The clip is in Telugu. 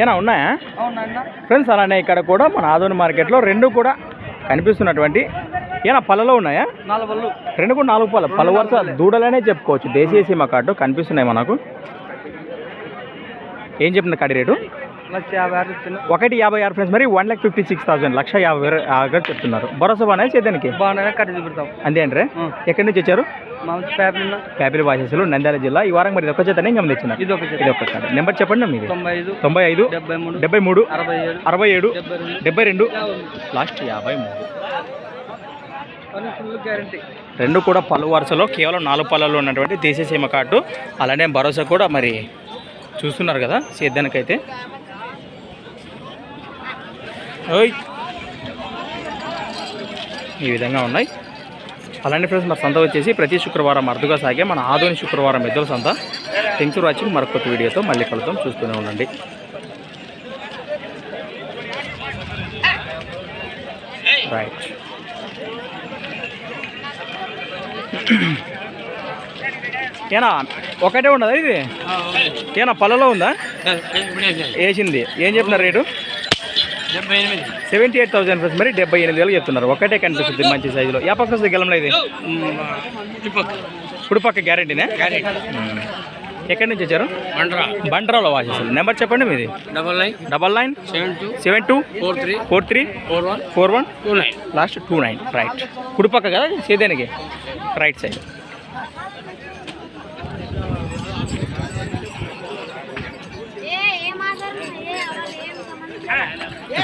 ఏనా ఉన్నాయా? ఫ్రెండ్స్ అలానే ఇక్కడ కూడా మన ఆదోని మార్కెట్లో రెండు కూడా కనిపిస్తున్నటువంటి ఏనా పళ్ళలో ఉన్నాయా? నాలుగు రెండు కూడా నాలుగు పళ్ళ పలు వరుస దూడలనే చెప్పుకోవచ్చు. దేశీయ సీమ కార్డు కనిపిస్తున్నాయి మనకు. ఏం చెప్తుంది కడి రేటు? ఆరు ఒకటి యాభై ఆరు ఫ్రెండ్స్ మరి one lakh fifty six thousand లక్ష యాభై ఆగా చెప్తున్నారు. భరోసా బాగా చేద్దానికి బాగున్నాయి కట్టి చూపెడతాం అంతే ఆ. ఎక్కడి నుంచి వచ్చారు? క్యాపిల్ వాసెస్లు నంద్యాల జిల్లా. ఈ వారం మరి ఒక చేతనే ఇంకా తెచ్చినారు ఇది ఒక ఇది ఒక నెంబర్ చెప్పండి మీది. తొంభై ఐదు డెబ్బై మూడు అరవై ఏడు డెబ్బై రెండు. లాస్ట్ యాభై మూడు. రెండు కూడా పలు వరుసలో కేవలం నాలుగు పళ్ళలో ఉన్నటువంటి దేశీయ సీమ కార్డు అలానే భరోసా కూడా మరి చూస్తున్నారు కదా సేద్యానికైతే. ఓయ్. ఈ విధంగా ఉన్నాయి. అలానే ఫ్రెండ్స్ మన సంత వచ్చేసి ప్రతి శుక్రవారం అరుదుగా సాగే మన ఆధునిక శుక్రవారం ఎద్దుల సంత. Thanks for watching. మరొక వీడియోతో మళ్ళీ కలుద్దాం. చూస్తూనే ఉండండి. రైట్ ఏనా ఒకటే ఉండదా ఇది? ఏనా పళ్ళలో ఉందా? వేసింది. ఏం చెప్తున్నారు rate? Seventy eight thousand friends మరి డెబ్బై ఎనిమిది వేలు చెప్తున్నారు. ఒకటే కనిపిస్తుంది మంచి సైజులో ఏ పక్క వస్తుంది గెలంలో ఇది? ఇప్పుడు పక్క. గ్యారెంటీనే? ఎక్కడి నుంచి వచ్చారు? బండ్రాలో వాసేసారు. నెంబర్ చెప్పండి మీది. Double nine. Double nine? Seven two. Seven two? Four three. Four three? Four one. Four one? Two nine. Last two nine. Right. కుడి పక్క కదా సేదేనికి రైట్ సైడ్. ఏ